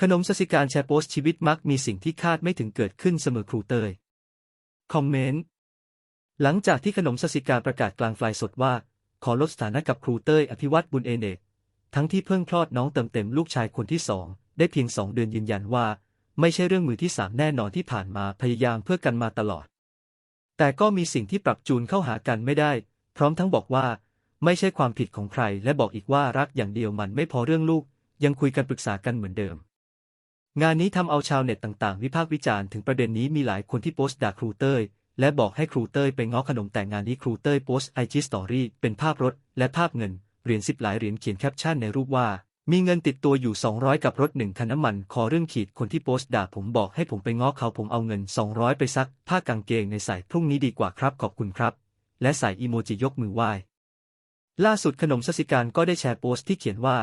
ขนมสสิการแชร์โพสต์ชีวิตมักมีสิ่งที่คาดไม่ถึงเกิดขึ้นเสมอครูเตย คอมเมนต์ หลังจากที่ขนมสสิการประกาศกลางไฟสดว่า ขอลดสถานะกับครูเตยอภิวัตบุญเอเนกทั้งที่เพิ่งคลอดน้องเติมเต็มลูกชายคนที่สองได้เพียงสองเดือนยืนยันว่า ไม่ใช่เรื่องมือที่สามแน่นอนที่ผ่านมาพยายามเพื่อกันมาตลอด แต่ก็มีสิ่งที่ปรับจูนเข้าหากันไม่ได้ พร้อมทั้งบอกว่า ไม่ใช่ความผิดของใคร และบอกอีกว่ารักอย่างเดียวมันไม่พอเรื่องลูก ยังคุยกันปรึกษากันเหมือนเดิม งานนี้ทำเอาชาวเน็ตต่างๆ วิพากษ์วิจารณ์ถึงประเด็นนี้มีหลายคนที่โพสต์ด่าครูเต้ย และบอกให้ครูเต้ยไปง้อขนมแต่งงานนี้ครูเต้ยโพสต์ไอจีสตอรี่เป็นภาพรถ และภาพเงินเหรียญสิบหลายเหรียญเขียนแคปชั่นในรูปว่า มีเงินติดตัวอยู่ 200 กับรถหนึ่งคันน้ำมันขอเรื่องขีดคนที่โพสต์ด่าผมบอกให้ผมไปง้อเขาผมเอาเงิน 200 ไปซักผ้ากางเกงในใส่พรุ่งนี้ดีกว่าครับขอบคุณครับ และใส่อีโมจิยกมือไหว้ล่าสุดขนมสสิการก็ได้แชร์โพสต์ที่เขียนว่า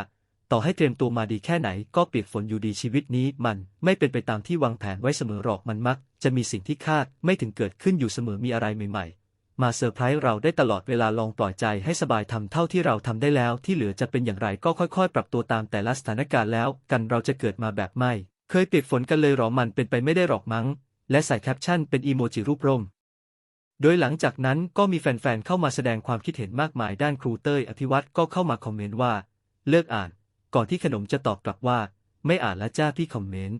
ต่อให้เตรียมตัวมาดีแค่ไหนก็เปียกฝนอยู่ดีชีวิตนี้มันไม่เป็นไปตามที่วางแผนไว้เสมอหรอกมันมัก จะมีสิ่งที่คาดไม่ถึงเกิดขึ้นอยู่เสมอมีอะไรใหม่ๆ มาเซอร์ไพรส์เราได้ตลอดเวลาลองปล่อยใจให้สบายทำเท่าที่เราทำได้แล้ว ที่เหลือจะเป็นอย่างไรก็ค่อยๆ ปรับตัวตามแต่ละสถานการณ์แล้ว กันเราจะเกิดมาแบบไม่ เคยเปียกฝนกันเลยหรอมันเป็นไปไม่ได้หรอกมั้ง และใส่แคปชั่นเป็นอีโมจิรูปร่มโดยหลังจากนั้นก็มีแฟนๆเข้ามาแสดงความคิดเห็นมากมายด้านครูเต้ยอภิวัตก็เข้ามาคอมเมนต์ว่า เลิกอ่าน ก่อนที่ขนมจะตอบกลับว่า ไม่อ่านและจ้าพี่คอมเมนต์